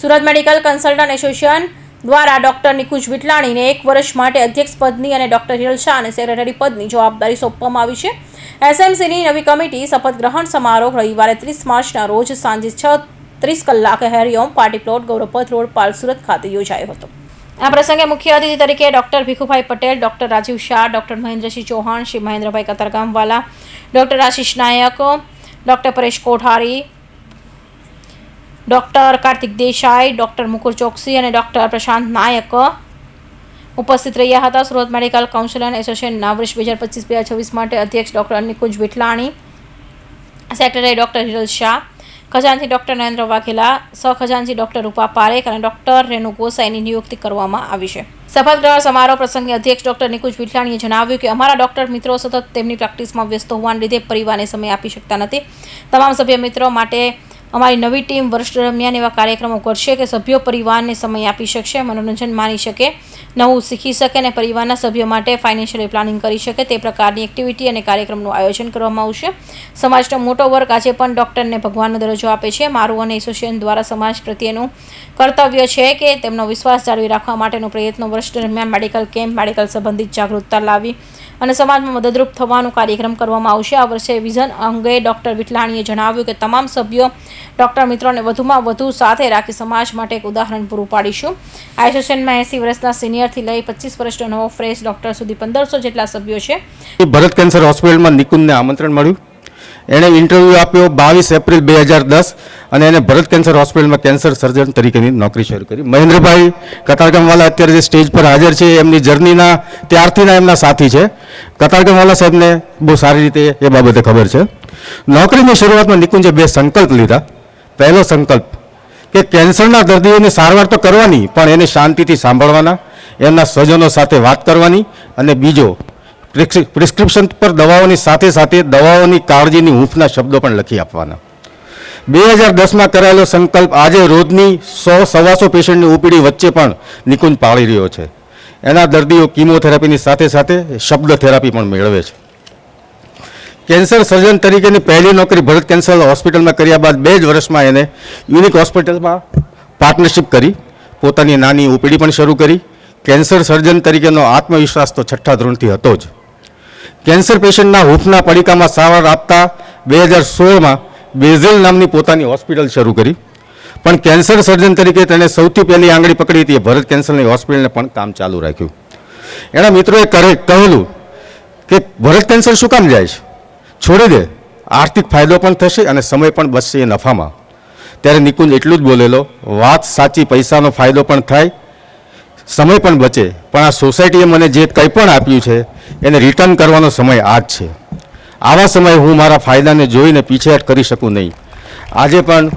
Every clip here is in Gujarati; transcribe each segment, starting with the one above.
સુરત મેડિકલ કન્સલ્ટન્ટ એસોસિએશન દ્વારા ડોક્ટર નિકુંજ વિટલાણીને એક વર્ષ માટે અધ્યક્ષ પદની અને ડોક્ટર હિરલ શાહને સેક્રેટરી પદની જવાબદારી સોંપવામાં આવી છે. એસએમસીની નવી કમિટી શપથ ગ્રહણ સમારોહ રવિવારે ત્રીસ માર્ચના રોજ સાંજે છ ત્રીસ કલાકે Hariom party plot Gauravpath road Pal Surat ખાતે યોજાયો હતો. આ પ્રસંગે મુખ્ય અતિથિ તરીકે doctor Bhikhubhai Patel, doctor Rajiv Shah, doctor Mahendrasinh Chauhan, Shri Mahendrabhai Katargamwala, doctor Ashish Nayak, doctor Paresh Kothari doctor Kartik Desai, doctor Mukur Choksi અને ડૉક્ટર પ્રશાંત નાયક ઉપસ્થિત રહ્યા હતા. સુરત મેડિકલ કાઉન્સિલ એન્ડ એસોસિએશનના વર્ષ બે હજાર પચીસ બે હજાર છવ્વીસ માટે અધ્યક્ષ doctor Nikunj Vithlani, secretary doctor Hiral Shah ખજાનચી doctor Narendra Vaghela સહખજાનચી ડૉક્ટર રૂપા પારેખ અને ડૉક્ટર રેનુ ગોસાઈની નિયુક્તિ કરવામાં આવી છે. શપથ ગ્રહણ સમારોહ પ્રસંગે અધ્યક્ષ ડૉક્ટર નિકુંજ વિઠલાણીએ જણાવ્યું કે અમારા ડૉક્ટર મિત્રો સતત તેમની પ્રેક્ટિસમાં વ્યસ્ત હોવાને લીધે પરિવારને સમય આપી શકતા નથી. તમામ સભ્ય મિત્રો માટે અમારી નવી ટીમ વર્ષ દરમિયાન એવા કાર્યક્રમો કરશે કે સભ્યો પરિવારને સમય આપી શકશે, મનોરંજન માણી શકે, નવું શીખી શકે અને પરિવારના સભ્યો માટે ફાઇનાન્શિયલી પ્લાનિંગ કરી શકે. તે પ્રકારની એક્ટિવિટી અને કાર્યક્રમનું આયોજન કરવામાં આવશે. સમાજનો મોટો વર્ગ આજે પણ ડૉક્ટરને ભગવાનનો દરજ્જો આપે છે. મારું અને એસોસિએશન દ્વારા સમાજ પ્રત્યેનું કર્તવ્ય છે કે તેમનો વિશ્વાસ જાળવી રાખવા માટેનો પ્રયત્નો વર્ષ દરમિયાન મેડિકલ કેમ્પ મેડિકલ સંબંધિત જાગૃતતા લાવી અને સમાજમાં મદદરૂપ થવાનો કાર્યક્રમ કરવામાં આવશે. આ વર્ષે વિઝન અંગે ડૉક્ટર વિઠલાણીએ જણાવ્યું કે તમામ સભ્યો ડૉક્ટર મિત્રોને વધુમાં વધુ સાથે રાખી સમાજ માટે એક ઉદાહરણ પૂરું પાડીશું. આ એસોસિએશનમાં એંસી વર્ષના સિનિયરથી લઈ પચીસ વર્ષનો નવો ફ્રેશ ડૉક્ટર સુધી પંદરસો જેટલા સભ્યો છે. ભરત કેન્સર હોસ્પિટલમાં નિકુંજને આમંત્રણ મળ્યું. એણે ઇન્ટરવ્યૂ આપ્યો બાવીસ એપ્રિલ બે હજાર દસ અને એને ભરત કેન્સર હોસ્પિટલમાં કેન્સર સર્જન તરીકેની નોકરી શરૂ કરી. મહેન્દ્રભાઈ કતારગામવાલા અત્યારે જે સ્ટેજ પર હાજર છે, એમની જર્નીના ત્યારથીના એમના સાથી છે. કતારગામવાલા સાહેબને બહુ સારી રીતે એ બાબતે ખબર છે. નોકરીની શરૂઆતમાં નિકુંજે બે સંકલ્પ લીધા. પહેલો સંકલ્પ કે કેન્સરના દર્દીઓની સારવાર તો કરવાની, પણ એને શાંતિથી સાંભળવાના, એમના સ્વજનો સાથે વાત કરવાની અને બીજો પ્રિસ્ક્રિપ્શન પર દવાઓની સાથે સાથે દવાઓની કાળજીની હૂંફના શબ્દો પણ લખી આપવાના. બે હજાર દસમાં કરાયેલો સંકલ્પ આજે રોજની સો, સવાસો પેશન્ટની ઓપીડી વચ્ચે પણ નિકુંજ પાળી રહ્યો છે. એના દર્દીઓ કિમોથેરાપીની સાથે સાથે શબ્દ થેરાપી પણ મેળવે છે. કેન્સર સર્જન તરીકેની પહેલી નોકરી ભરત કેન્સર હોસ્પિટલમાં કર્યા બાદ બે જ વર્ષમાં એને યુનિક હોસ્પિટલમાં પાર્ટનરશિપ કરી, પોતાની નાની ઓપીડી પણ શરૂ કરી. કેન્સર સર્જન તરીકેનો આત્મવિશ્વાસ તો છઠ્ઠા ધોરણથી હતો જ. કેન્સર પેશન્ટના હૂફના પડીકામાં સારવાર આપતા બે હજાર સોળમાં બેઝેલ નામની પોતાની હોસ્પિટલ શરૂ કરી. પણ કેન્સર સર્જન તરીકે તેણે સૌથી પહેલી આંગળી પકડી હતી ભરત કેન્સરની હોસ્પિટલને પણ કામ ચાલુ રાખ્યું. એના મિત્રોએ કરે કહેલું કે ભરત કેન્સર શું કામ જાય છે? છોડી દે, આર્થિક ફાયદો પણ થશે અને સમય પણ બચશે એ નફામાં. ત્યારે નિકુંજ એટલું જ બોલેલો, વાત સાચી પૈસાનો ફાયદો પણ થાય સમય પણ બચે. પણ આ સોસાયટીએ મને જે કંઈ પણ આપ્યું છે, એને રિટર્ન કરવાનો સમય આ જ છે. આવા સમયે હું મારા ફાયદાને જોઈને પીછેહટ કરી શકું નહીં. આજે પણ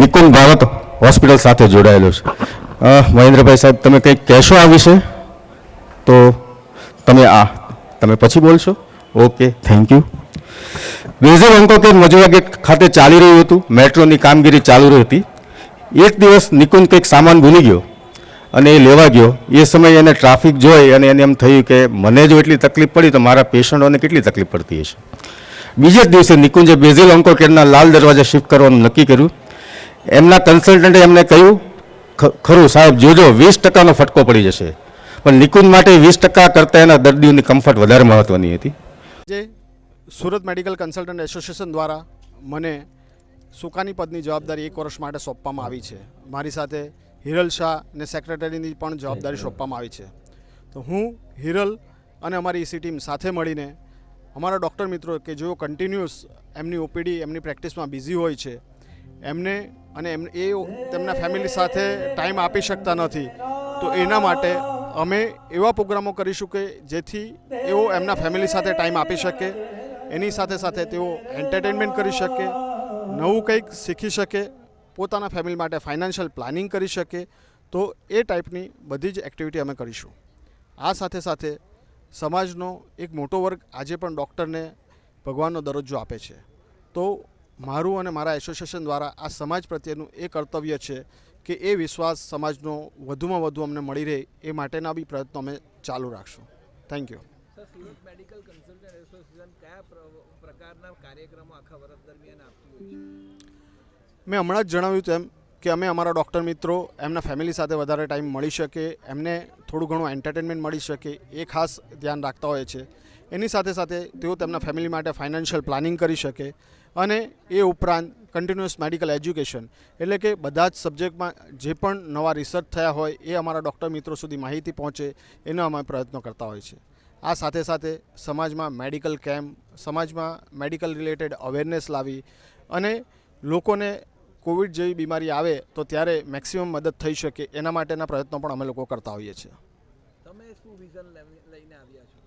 નિકુંજ ભારત હોસ્પિટલ સાથે જોડાયેલો છે. મહેન્દ્રભાઈ સાહેબ, તમે કંઈક કહેશો આ વિશે? તો તમે આ, તમે પછી બોલશો? Okay, thank you. વેઝર અંકોકેર મજુરા ગેટ ખાતે ચાલી રહ્યું હતું. મેટ્રોની કામગીરી ચાલુ રહી હતી. એક દિવસ નિકુંજ કંઈક સામાન ભૂલી ગયો. અને એ લેવા ગયો. એ સમયે એને ટ્રાફિક જોઈ અને એને એમ થયું કે મને જો એટલી તકલીફ પડી તો મારા પેશન્ટોને કેટલી તકલીફ પડતી હશે. બીજે જ દિવસે નિકુંજે બેઝિલ અંકોકેરના લાલ દરવાજા શિફ્ટ કરવાનું નક્કી કર્યું. એમના કન્સલ્ટન્ટે એમને કહ્યું ખરું સાહેબ, જોજો, વીસ ટકાનો ફટકો પડી જશે. પણ નિકુંજ માટે વીસ ટકા કરતાં એના દર્દીઓની કમ્ફર્ટ વધારે મહત્વની હતી. જે સુરત મેડિકલ કન્સલ્ટન્ટ એસોસિએશન દ્વારા મને સુકાની પદની જવાબદારી એક વર્ષ માટે સોંપવામાં આવી છે. મારી સાથે હિરલ શાહ અને સેક્રેટરીની પણ જવાબદારી સોંપવામાં આવી છે. તો હું હિરલ અને અમારી ઈસી ટીમ સાથે મળીને અમારા ડૉક્ટર મિત્રો કે જેઓ કન્ટિન્યુઅસ એમની ઓપીડી એમની પ્રેક્ટિસમાં બિઝી હોય છે એમને અને એમ એ તેમના ફેમિલી સાથે ટાઈમ આપી શકતા નથી. તો એના માટે અમે એવા પ્રોગ્રામો કરીશું કે જેથી એઓ એમના ફેમિલી સાથે ટાઈમ આપી શકે એની સાથે સાથે તેઓ એન્ટરટેનમેન્ટ કરી શકે નવું કંઈક શીખી શકે પોતાના ફેમિલી માટે ફાઇનાન્શિયલ પ્લાનિંગ કરી શકે, તો એ ટાઈપની બધી જ એક્ટિવિટી અમે કરીશું. આ સાથે સાથે સમાજનો એક મોટો વર્ગ આજે પણ ડૉક્ટરને ભગવાનનો દરજ્જો આપે છે. તો મારું અને મારા એસોસિએશન દ્વારા આ સમાજ પ્રત્યેનું એ કર્તવ્ય છે કે એ વિશ્વાસ સમાજનો વધુમાં વધુ અમને મળી રહે એ માટેના બી પ્રયત્નો અમે ચાલુ રાખશું. Thank you medical consultant association કયા પ્રકારના કાર્યક્રમો આખા વર્ષ દરમિયાન આપતી હોય છે? મેં હમણાં જ જણાવ્યું તેમ કે અમે અમારા ડૉક્ટર મિત્રો, એમના ફેમિલી સાથે વધારે ટાઈમ મળી શકે, એમને થોડું ઘણું એન્ટરટેનમેન્ટ મળી શકે, એ ખાસ ધ્યાન રાખતા હોય છે. એની સાથે સાથે તેઓ તેમના ફેમિલી માટે ફાઇનાન્શિયલ પ્લાનિંગ કરી શકે અને એ ઉપરાંત કન્ટિન્યુઅસ મેડિકલ એજ્યુકેશન એટલે કે બધા જ સબ્જેક્ટમાં જે પણ નવા રિસર્ચ થયા હોય, એ અમારા ડૉક્ટર મિત્રો સુધી માહિતી પહોંચે, એનો અમે પ્રયત્નો કરતા હોય છે. આ સાથે સાથે સમાજમાં મેડિકલ કેમ્પ સમાજમાં મેડિકલ રિલેટેડ અવેરનેસ લાવી અને લોકોને કોવિડ જેવી બીમારી આવે તો ત્યારે મેક્સિમમ મદદ થઈ શકે એના માટેના પ્રયત્નો પણ અમે લોકો કરતા હોઈએ છીએ. તમે શું વિઝન લઈને આવ્યા છો?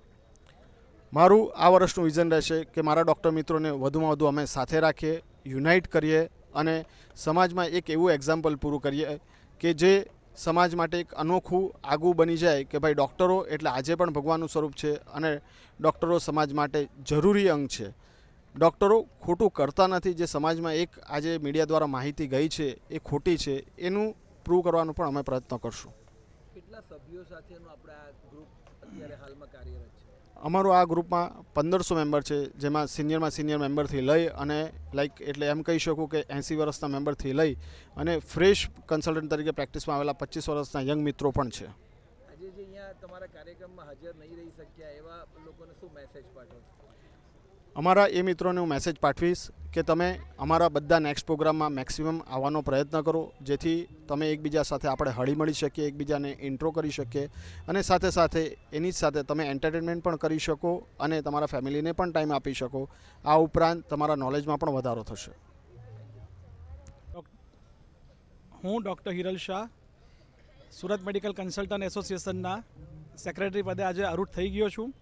મારું આ વર્ષનું વિઝન રહેશે કે મારા ડૉક્ટર મિત્રોને વધુમાં વધુ અમે સાથે રાખીએ યુનાઇટ કરીએ અને સમાજમાં એક એવું એક્ઝામ્પલ પૂરું કરીએ કે જે સમાજ માટે એક અનોખું આગવું બની જાય કે ભાઈ ડૉક્ટરો એટલે આજે પણ ભગવાનનું સ્વરૂપ છે અને ડૉક્ટરો સમાજ માટે જરૂરી અંગ છે. ડૉક્ટરો ખોટું કરતા નથી જે સમાજમાં એક આજે મીડિયા દ્વારા માહિતી ગઈ છે એ ખોટી છે એનું પ્રૂવ કરવાનું પણ અમે પ્રયત્ન કરશું. કેટલા સભ્યો સાથેનું આપણે આ ગ્રુપ અત્યારે હાલમાં કાર્યરત છે? અમારું આ ગ્રુપમાં પંદરસો મેમ્બર છે જેમાં સિનિયરમાં સિનિયર મેમ્બરથી લઈ અને લાઈક એટલે એમ કહી શકું કે એંસી વર્ષના મેમ્બરથી લઈ અને ફ્રેશ કન્સલ્ટન્ટ તરીકે પ્રેક્ટિસમાં આવેલા પચીસ વર્ષના યંગ મિત્રો પણ છે. આજે જે અહીંયા તમારા કાર્યક્રમમાં હાજર નહીં રહી શક્યા એવા લોકોને શું મેસેજ પાઠવો અમારા એ મિત્રોને હું મેસેજ પાઠવીશ કે તમે અમારા બધા નેક્સ્ટ પ્રોગ્રામમાં મેક્સિમમ આવવાનો પ્રયત્ન કરો, જેથી તમે એકબીજા સાથે આપણે હળી મળી શકીએ, એકબીજાને ઇન્ટ્રો કરી શકીએ અને સાથે સાથે એની સાથે તમે એન્ટરટેનમેન્ટ પણ કરી શકો અને તમારા ફેમિલીને પણ ટાઈમ આપી શકો. આ ઉપરાંત તમારા નોલેજમાં પણ વધારો થશે. હું doctor Hiral Shah, Surat medical consultant એસોસિએશનના સેક્રેટરી પદે આજે અરૂટ થઈ ગયો છું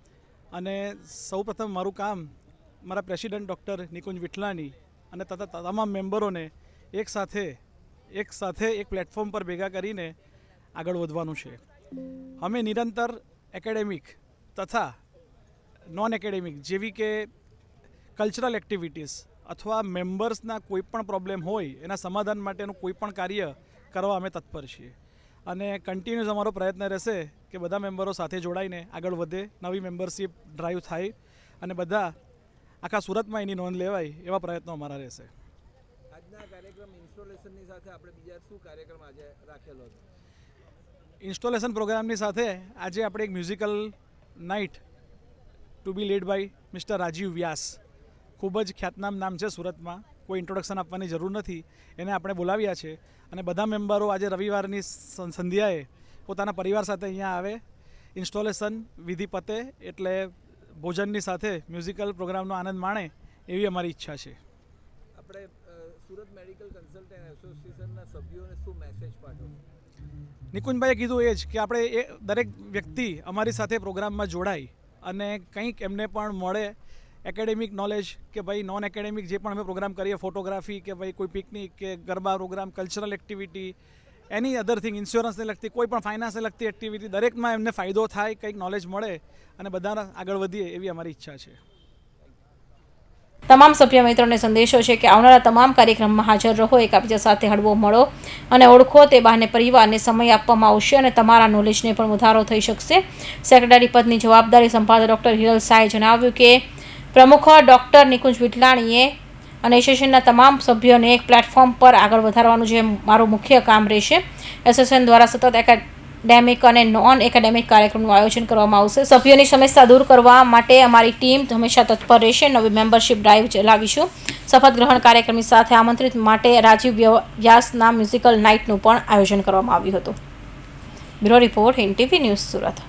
અને સૌપ્રથમ મારું કામ મારા પ્રેસિડેન્ટ ડૉક્ટર નિકુંજ વિઠલાની અને તથા તમામ મેમ્બરોને એક સાથે એક સાથે એક પ્લેટફોર્મ પર ભેગા કરીને આગળ વધવાનું છે. અમે નિરંતર એકેડેમિક તથા નોન એકેડેમિક જેવી કે કલ્ચરલ એક્ટિવિટીઝ અથવા મેમ્બર્સના કોઈપણ પ્રોબ્લેમ હોય એના સમાધાન માટેનું કોઈપણ કાર્ય કરવા અમે તત્પર છીએ. અને કન્ટિન્યુઅસ અમારો પ્રયત્ન રહેશે કે બધા મેમ્બરો સાથે જોડાઈને આગળ વધે, નવી મેમ્બરશીપ ડ્રાઈવ થાય અને બધા આખા સુરતમાં એની નોંધ લેવાય એવા પ્રયત્નો અમારા રહેશે. આજના કાર્યક્રમ ઇન્સ્ટોલેશનની સાથે આપણે બીજા શું કાર્યક્રમ આજે રાખેલો હતો ઇન્સ્ટોલેશન પ્રોગ્રામની સાથે આજે આપણે એક musical night to be lead by mister Rajiv Vyas. ખૂબ જ ખ્યાતનામ નામ છે સુરતમાં. કોઈ ઇન્ટ્રોડક્શન આપવાની જરૂર નથી. એને આપણે બોલાવ્યા છે અને બધા મેમ્બરો આજે રવિવારની સંધ્યાએ પોતાના પરિવાર સાથે અહીંયા આવે. ઇન્સ્ટોલેશન વિધિ પતે એટલે ભોજનની સાથે મ્યુઝિકલ પ્રોગ્રામનો આનંદ માણે એવી અમારી ઈચ્છા છે. આપણે સુરત મેડિકલ કન્સલ્ટન્ટ એસોસિએશનના સભ્યોને શું મેસેજ પાઠવો? નિકુંજભાઈએ કીધું એ જ કે આપણે એ દરેક વ્યક્તિ અમારી સાથે પ્રોગ્રામમાં જોડાય અને કંઈક એમને પણ મળે એકેડેમિક નોલેજ કે ભાઈ નોન એકેડેમિક જે પણ અમે પ્રોગ્રામ કરીએ ફોટોગ્રાફી કે ભાઈ કોઈ પિકનિક કે garba program cultural activity any other thing ઇન્સ્યોરન્સને લગતી, કોઈ પણ ફાઇનાન્સને લગતી એક્ટિવિટી દરેકમાં એમને ફાયદો થાય, કંઈક નોલેજ મળે અને બધા આગળ વધીએ એવી અમારી ઈચ્છા છે. તમામ સભ્ય મિત્રોને સંદેશો છે કે આવનારા તમામ કાર્યક્રમમાં હાજર રહો એકબીજા સાથે હળવો મળો અને ઓળખો તે બહાને પરિવારને સમય આપવામાં આવશે અને તમારા નોલેજને પણ વધારો થઈ શકશે. સેક્રેટરી પદની જવાબદારી સંભાળતા ડૉક્ટર હિરલ શાહે જણાવ્યું કે પ્રમુખ ડૉક્ટર નિકુંજ વિઠલાણીએ અને એસોસિએશનના તમામ સભ્યોને એક પ્લેટફોર્મ પર આગળ વધારવાનું જે મારું મુખ્ય કામ રહેશે. એસોસિએશન દ્વારા સતત એકેડેમિક અને નોન એકેડેમિક કાર્યક્રમનું આયોજન કરવામાં આવશે. સભ્યોની સમસ્યા દૂર કરવા માટે અમારી ટીમ હંમેશા તત્પર રહેશે. નવી મેમ્બરશિપ ડ્રાઈવ ચલાવીશું. શપથ ગ્રહણ કાર્યક્રમની સાથે આમંત્રિત માટે રાજીવ વ્યાસના મ્યુઝિકલ નાઇટનું પણ આયોજન કરવામાં આવ્યું હતું. Bureau report, NTV news Surat.